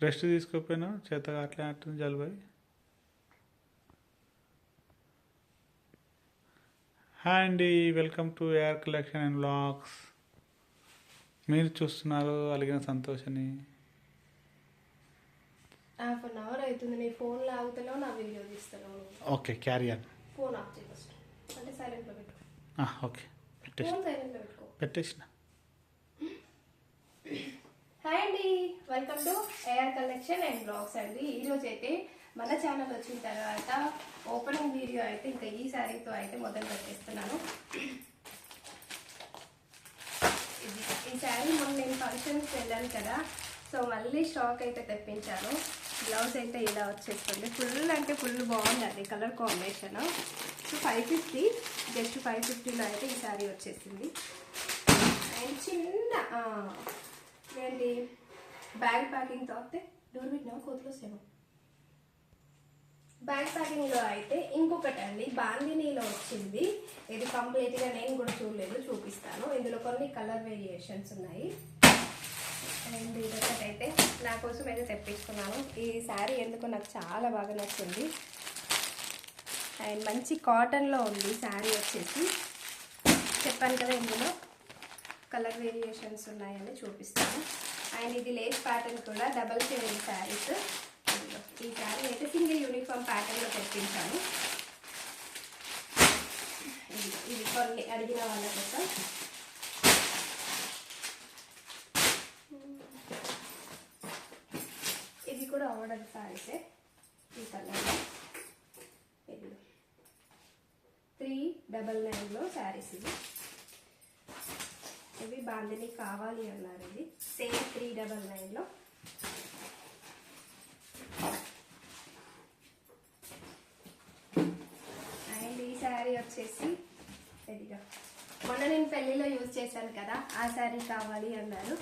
Rest తీసుకోకపోయినా చేతగా అట్లే అంటుంది జలుబై. హాయ్ అండి welcome to air collection and blogs మీరు చూస్తున్నారు అలిగిన సంతోషని. హాఫ్ అన్ అవర్ అవుతుంది. నీ ఫోన్ లాగుతున్నావు నా వీడియో తీస్తున్నావు. ఓకే క్యారియర్ ఫోన్ ఆఫ్ చేయి ఫస్ట్ అంటే సైలెంట్లో పెట్టుకో ఓకే పెట్టేసి పెట్టేసిన హాయ్ అండి welcome to AR collection and blogs అండి. ఈరోజు అయితే మన ఛానల్ వచ్చిన తర్వాత ఓపెనింగ్ వీడియో అయితే ఇంకా ఈ శారీతో అయితే మొదలు పెట్టేస్తున్నాను. ఇది ఈ శారీ మొన్న నేను ఫంక్షన్కి వెళ్ళాను కదా సో మళ్ళీ స్టాక్ అయితే తెప్పించాను. బ్లౌజ్ అయితే ఇలా వచ్చేస్తుంది. ఫుల్ అంటే ఫుల్ బాగుందండి colour combination so five fifty just five ఫిఫ్టీలో అయితే ఈ శారీ వచ్చేసింది అండ్ చిన్న ఆ, ఏంటి బ్యాగ్ ప్యాకింగ్ అయితే డోర్ పెట్టినా కోతిలో సేవ బ్యాగ్ ప్యాకింగ్లో అయితే ఇంకొకటి అండి బాందినీలో వచ్చింది. ఇది కంప్లీట్గా నేను కూడా చూడలేదు చూపిస్తాను. ఇందులో కొన్ని కలర్ వేరియేషన్స్ ఉన్నాయి. అండ్ ఇదొకటి అయితే నా కోసం అయితే తెప్పించుకున్నాను. ఈ శారీ ఎందుకో నాకు చాలా బాగా నచ్చింది. అండ్ మంచి కాటన్లో ఉంది శారీ వచ్చేసి. చెప్పాను కదా ఇందులో. కలర్ వేరియేషన్స్ ఉన్నాయని చూపిస్తాను. అండ్ ఇది లేస్ ప్యాటర్న్ కూడా డబల్ షేడింగ్ శారీస్ ఈ శారీ అయితే సింగిల్ యూనిఫామ్ ప్యాటర్న్లో తెప్పించాను. ఇది ఇది కొన్ని అడిగిన వాళ్ళ కోసం. ఇది కూడా ఆర్డర్ శారీసే ఈ కలర్ ఇది త్రీ డబల్ నైన్లో శారీస్ ఇది ఇవి బాందిని కావాలి అన్నారు ఇది సేమ్ త్రీ డబల్ నైన్లో. అండ్ ఈ శారీ వచ్చేసి ఇదిగా. మొన్న నేను పెళ్ళిలో యూజ్ చేశాను కదా ఆ శారీ కావాలి అన్నారు.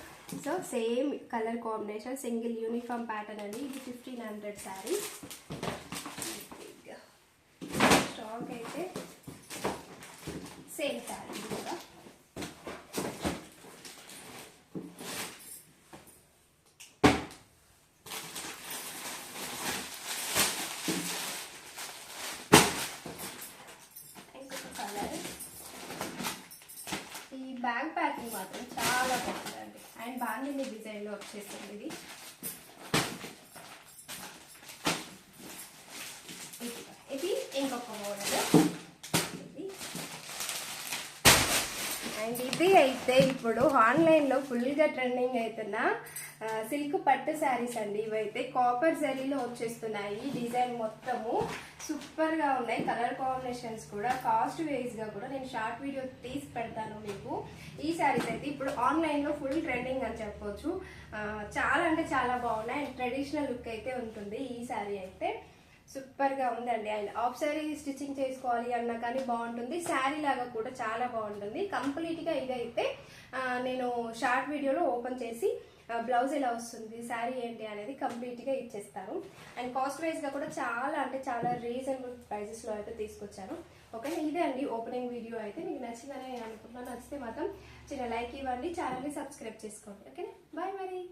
So same colour combination single uniform pattern అండి. ఇది ఫిఫ్టీన్ హండ్రెడ్ శారీ. స్టాక్ అయితే సేమ్ శారీ కూడా ఇంకొక కలర్ ఈ బ్యాగ్ ప్యాకింగ్ మాత్రం చాలా బాగుందండి. అండ్ బాగుంది డిజైన్లో వచ్చేసింది ఇది. ఇది- ఇంకొక మోడల్. అండ్ ఇది అయితే ఇప్పుడు ఆన్లైన్లో ఫుల్గా ట్రెండింగ్ అవుతున్న సిల్క్ పట్టు శారీస్ అండి. ఇవైతే కాపర్ జరీలో వచ్చేస్తున్నాయి. డిజైన్ మొత్తము సూపర్గా ఉన్నాయి. కలర్ కాంబినేషన్స్ కూడా కాస్ట్ వైజ్గా కూడా నేను షార్ట్ వీడియో తీసి పెడతాను. ఈ శారీస్ అయితే ఇప్పుడు ఆన్లైన్లో ఫుల్ ట్రెండింగ్ అని చెప్పవచ్చు చాలా అంటే చాలా బాగున్నాయి. అండ్ ట్రెడిషనల్ లుక్ అయితే ఉంటుంది ఈ శారీ అయితే. సూపర్గా ఉందండి. అండ్ ఆఫ్ శారీ స్టిచ్చింగ్ చేసుకోవాలి అన్నా కానీ బాగుంటుంది. శారీ లాగా కూడా చాలా బాగుంటుంది. కంప్లీట్గా ఇదైతే నేను షార్ట్ వీడియోలో ఓపెన్ చేసి బ్లౌజ్ ఎలా వస్తుంది శారీ ఏంటి అనేది కంప్లీట్గా ఇచ్చేస్తారు. ఇచ్చేస్తాను అండ్ కాస్ట్ వైజ్గా కూడా చాలా అంటే చాలా రీజనబుల్ ప్రైజెస్లో అయితే తీసుకొచ్చాను ఓకే ఇదే అండి ఓపెనింగ్ వీడియో అయితే. మీకు నచ్చిందని నేను అనుకుంటున్నాను. నచ్చితే మాత్రం చిన్న లైక్ ఇవ్వండి. ఛానల్ని సబ్స్క్రైబ్ చేసుకోండి. ఓకే బాయ్ మరి.